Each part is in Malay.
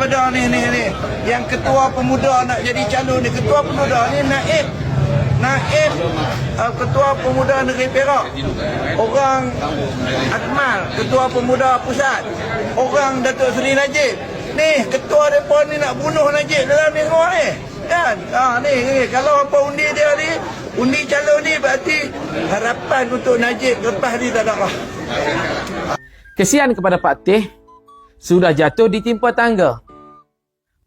daripada ni ni ni. Yang ketua pemuda nak jadi calon ni, ketua pemuda ni naib. Naib uh, ketua pemuda negeri Perak. Orang Akmal, ketua pemuda pusat. Orang Datuk Seri Najib. Ni ketua depa ni nak bunuh Najib dalam ni semua ni. Kan? Ha, ni, ni, kalau apa undi dia ni, undi calon ni berarti harapan untuk Najib lepas ni tak ada lah. Kesian kepada Pak Teh sudah jatuh di timpa tangga.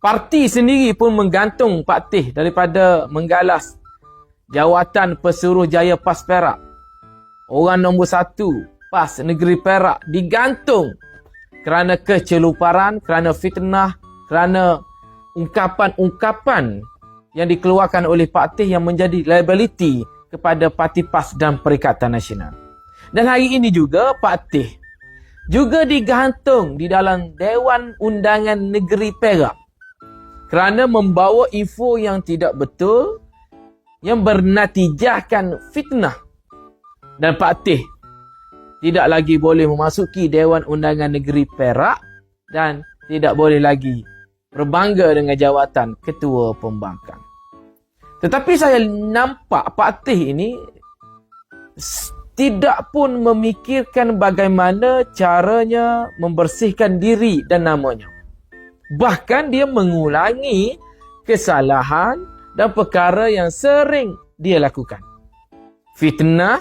Parti sendiri pun menggantung Pak Teh daripada menggalas jawatan pesuruh jaya PAS Perak. Orang nombor satu PAS Negeri Perak digantung kerana keceluparan, kerana fitnah, kerana ungkapan-ungkapan yang dikeluarkan oleh Pak Teh yang menjadi liability kepada Parti PAS dan Perikatan Nasional. Dan hari ini juga Pak Teh juga digantung di dalam Dewan Undangan Negeri Perak kerana membawa info yang tidak betul yang bernatijahkan fitnah dan Pak Teh tidak lagi boleh memasuki Dewan Undangan Negeri Perak dan tidak boleh lagi berbangga dengan jawatan Ketua Pembangkang. Tetapi saya nampak Pak Teh ini tidak pun memikirkan bagaimana caranya membersihkan diri dan namanya. Bahkan dia mengulangi kesalahan dan perkara yang sering dia lakukan. Fitnah,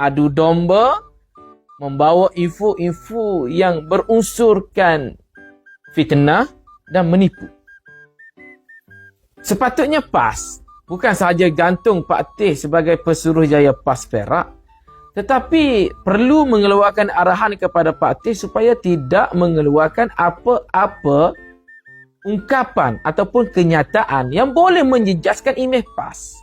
adu domba, membawa info-info yang berunsurkan fitnah dan menipu. Sepatutnya PAS bukan sahaja gantung Pak Teh sebagai pesuruh jaya PAS Perak tetapi perlu mengeluarkan arahan kepada Pak Teh supaya tidak mengeluarkan apa-apa ungkapan ataupun kenyataan yang boleh menjejaskan imej PAS.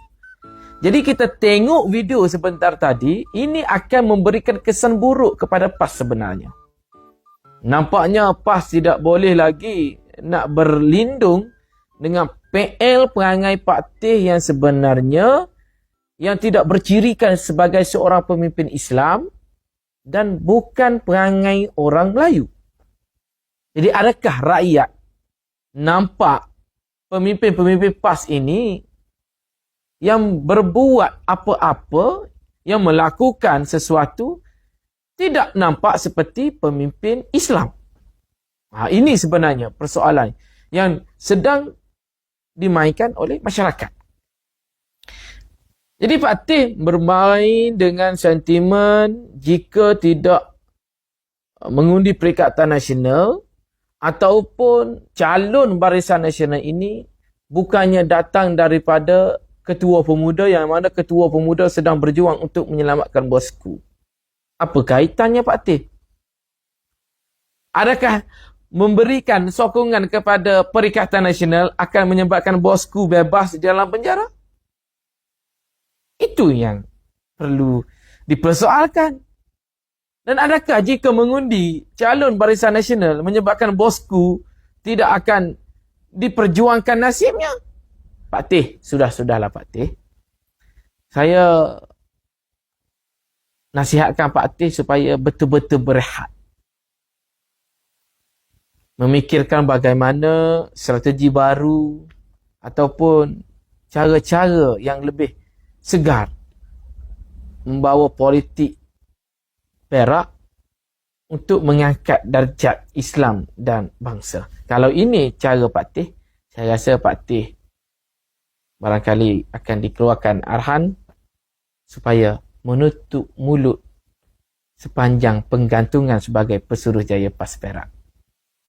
Jadi kita tengok video sebentar tadi, ini akan memberikan kesan buruk kepada PAS sebenarnya. Nampaknya PAS tidak boleh lagi nak berlindung dengan PL perangai Teh yang sebenarnya yang tidak bercirikan sebagai seorang pemimpin Islam dan bukan perangai orang Melayu. Jadi adakah rakyat nampak pemimpin-pemimpin PAS ini yang berbuat apa-apa, yang melakukan sesuatu tidak nampak seperti pemimpin Islam. Ha, ini sebenarnya persoalan yang sedang dimainkan oleh masyarakat. Jadi Pak Teh bermain dengan sentimen jika tidak mengundi Perikatan Nasional ataupun calon Barisan Nasional ini bukannya datang daripada ketua pemuda yang mana ketua pemuda sedang berjuang untuk menyelamatkan bosku. Apa kaitannya Pak Teh? Adakah memberikan sokongan kepada Perikatan Nasional akan menyebabkan bosku bebas di dalam penjara? Itu yang perlu dipersoalkan. Dan adakah jika mengundi calon Barisan Nasional menyebabkan bosku tidak akan diperjuangkan nasibnya? Pak Teh, sudah-sudahlah Pak Teh. Saya nasihatkan Pak Teh supaya betul-betul berehat. Memikirkan bagaimana strategi baru ataupun cara-cara yang lebih segar membawa politik Perak untuk mengangkat darjat Islam dan bangsa. Kalau ini cara Pak Teh, saya rasa Pak Teh barangkali akan dikeluarkan arahan supaya menutup mulut sepanjang penggantungan sebagai pesuruh jaya PAS Perak.